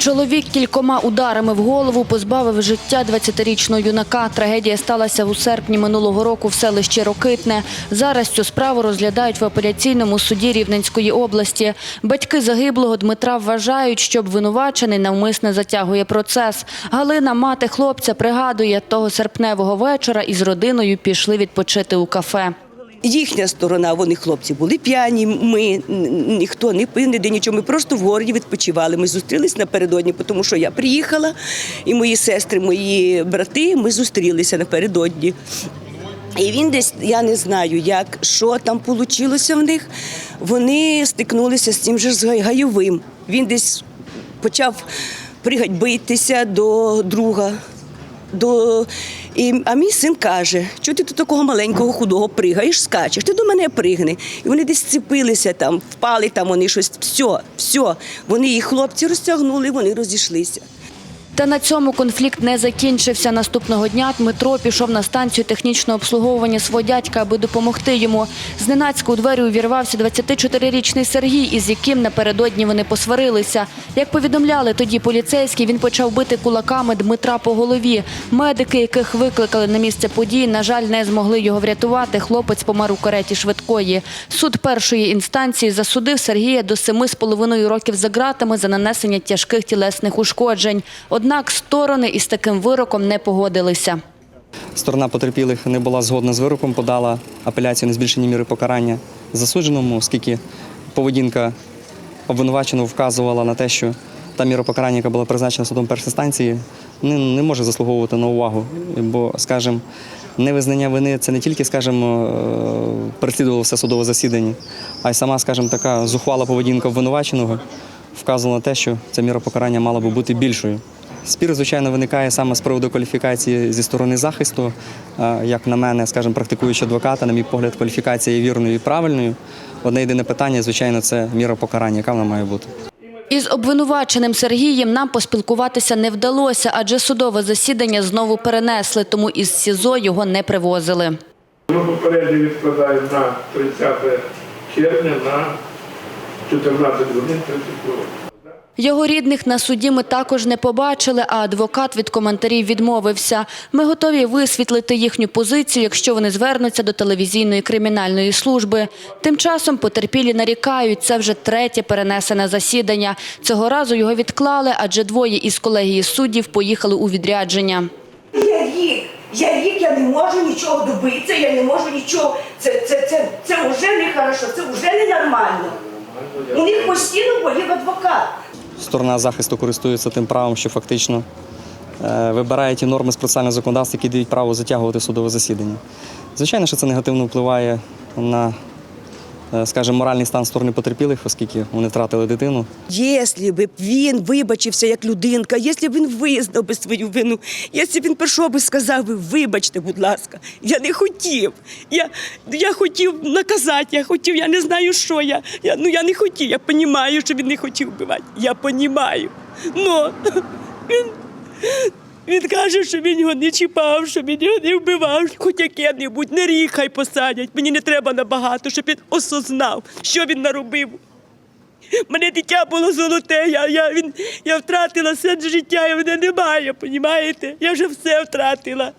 Чоловік кількома ударами в голову позбавив життя 20-річного юнака. Трагедія сталася у серпні минулого року в селищі Рокитне. Зараз цю справу розглядають в апеляційному суді Рівненської області. Батьки загиблого Дмитра вважають, що обвинувачений навмисне затягує процес. Галина, мати хлопця, пригадує, того серпневого вечора із родиною пішли відпочити у кафе. Їхня сторона, вони хлопці були п'яні. Ми ніхто не пив, ніде нічого. Ми просто в городі відпочивали. Ми зустрілись напередодні, тому що я приїхала, і мої сестри, мої брати, ми зустрілися напередодні. І він десь, я не знаю, як, що там вийшло в них. Вони стикнулися з цим же з гайовим. Він десь почав пригать битися до друга. До... І, а мій син каже, що ти тут такого маленького худого пригаєш, скачеш, ти до мене пригни. І вони десь цепилися там, впали там, вони щось, все, все. Вони їх хлопці розтягнули, вони розійшлися. Та на цьому конфлікт не закінчився. Наступного дня Дмитро пішов на станцію технічного обслуговування свого дядька, аби допомогти йому. Зненацька у двері увірвався 24-річний Сергій, із яким напередодні вони посварилися. Як повідомляли тоді поліцейські, він почав бити кулаками Дмитра по голові. Медики, яких викликали на місце події, на жаль, не змогли його врятувати. Хлопець помер у кареті швидкої. Суд першої інстанції засудив Сергія до семи з половиною років за ґратами за нанесення тяжких тілесних ушкоджень. Сторони із таким вироком не погодилися. Сторона потерпілих не була згодна з вироком, подала апеляцію на збільшення міри покарання засудженому, оскільки поведінка обвинуваченого вказувала на те, що та міра покарання, яка була призначена судом першої станції, не, не може заслуговувати на увагу. Бо, скажімо, невизнання вини це не тільки, скажімо, е, переслідувало все судове засідання, а й сама, скажімо, така зухвала поведінка обвинуваченого вказувала на те, що ця міра покарання мала би бути більшою. Спір, звичайно, виникає саме з приводу кваліфікації зі сторони захисту. Е, Як на мене, скажімо, практикуючи адвоката, на мій погляд, кваліфікація є вірною і правильною. Одне єдине питання, звичайно, це міра покарання, яка вона має бути. Із обвинуваченим Сергієм нам поспілкуватися не вдалося, адже судове засідання знову перенесли, тому із СІЗО його не привозили. Ми попередньо відкладаємо на 30 червня на 14 годин 30 хвилин. Його рідних на суді ми також не побачили, а адвокат від коментарів відмовився. Ми готові висвітлити їхню позицію, якщо вони звернуться до телевізійної кримінальної служби. Тим часом потерпілі нарікають, це вже третє перенесене засідання. Цього разу його відклали, адже двоє із колегії суддів поїхали у відрядження. Я рік, я рік, я не можу нічого добитися, я не можу нічого. Це, це, це, це вже не хорошо, це вже не нормально. У них постійно болів адвокат. Сторона захисту користується тим правом, що фактично е, вибирає ті норми з процесуального законодавства, які дають право затягувати судове засідання. Звичайно, що це негативно впливає на, скажімо, моральний стан сторони потерпілих, оскільки вони втратили дитину. Якщо б він вибачився як людинка, якщо б він визнав би свою вину, якщо б він прийшов би сказав би, вибачте, будь ласка, я не хотів. Я, я хотів наказати, я хотів, я не знаю, що я. я ну я не хотів. Я розумію, що він не хотів вбивати. Я розумію. Но він каже, що він його не чіпав, що він його не вбивав. Хоч яке-небудь, не ріхай посадять. Мені не треба набагато, щоб він осознав, що він наробив. Мене дитя було золоте, я, я, він, я втратила сенс життя, і мене немає, понімаєте? Я вже все втратила.